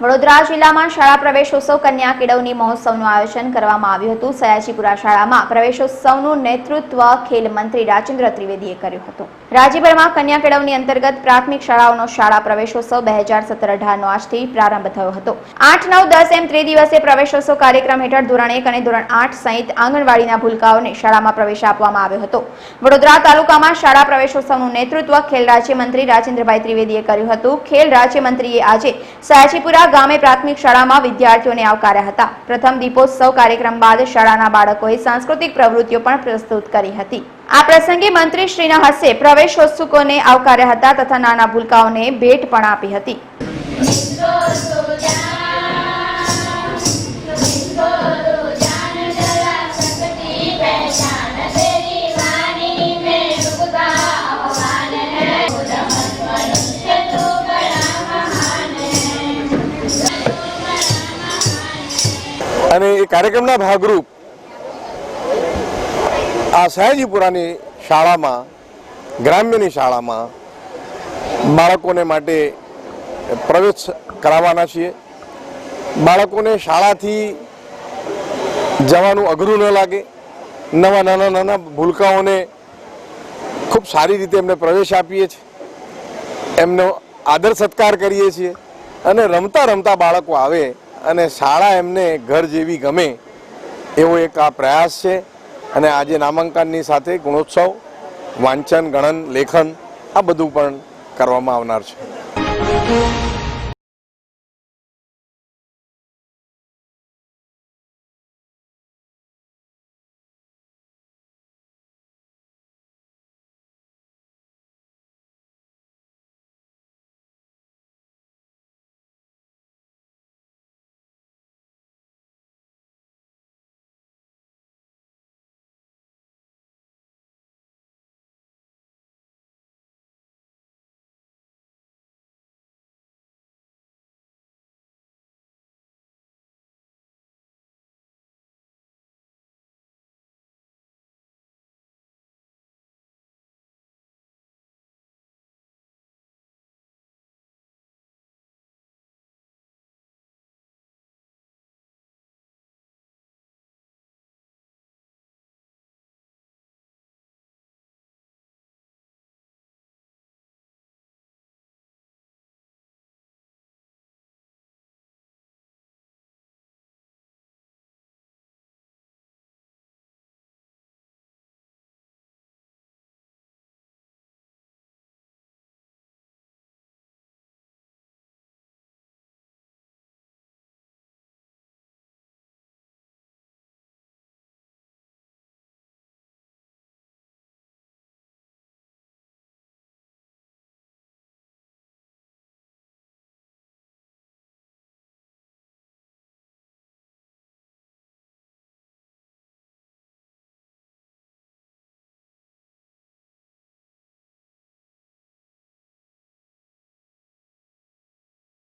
વડોદરા જિલ્લામાં શાળા પ્રવેશોત્સવ કન્યા કેળવણી મહોત્સવનું આયોજન કરવામાં આવ્યું હતું. સયાજીપુરા શાળામાં પ્રવેશોત્સવનું નેતૃત્વ ખેલ મંત્રી રાજેન્દ્ર ત્રિવેદીએ કર્યું હતું. રાજ્યભરમાં કન્યા કેળવણી અંતર્ગત પ્રાથમિક શાળાઓનો શાળા પ્રવેશોત્સવ બે હજાર સત્તર અઢારનો આજથી પ્રારંભ થયો હતો. આઠ, નવ, દસ એમ ત્રિદિવસીય પ્રવેશોત્સવ કાર્યક્રમ હેઠળ ધોરણ એક અને ધોરણ આઠ સહિત આંગણવાડીના ભૂલકાઓને શાળામાં પ્રવેશ આપવામાં આવ્યો હતો. વડોદરા તાલુકામાં શાળા પ્રવેશોત્સવનું નેતૃત્વ ખેલ રાજ્યમંત્રી રાજેન્દ્રભાઈ ત્રિવેદીએ કર્યું હતું. ખેલ રાજ્યમંત્રીએ આજે સયાજીપુરા ગામે પ્રાથમિક શાળામાં વિદ્યાર્થીઓને આવકાર્યા હતા. પ્રથમ દીપોત્સવ કાર્યક્રમ બાદ શાળાના બાળકોએ સાંસ્કૃતિક પ્રવૃત્તિઓ પણ પ્રસ્તુત કરી હતી. આ પ્રસંગે મંત્રી શ્રીના હસ્તે પ્રવેશોત્સુકોને આવકાર્યા હતા તથા નાના ભૂલકાઓને ભેટ પણ આપી હતી. અને એ કાર્યક્રમના ભાગરૂપ આ સયાજીપુરાની શાળામાં, ગ્રામ્યની શાળામાં બાળકોને માટે પ્રવેશ કરાવવાના છીએ. બાળકોને શાળાથી જવાનું અઘરું ન લાગે. નવા, નાના નાના ભૂલકાઓને ખૂબ સારી રીતે એમને પ્રવેશ આપીએ છીએ. એમનો આદર સત્કાર કરીએ છીએ. અને રમતા રમતા બાળકો આવે અને શાળા એમને ઘર જેવી ગમે એવો એક આ પ્રયાસ છે. અને આજે નામાંકનની સાથે ગુણોત્સવ, વાંચન, ગણન, લેખન આ બધું પણ કરવામાં આવનાર છે.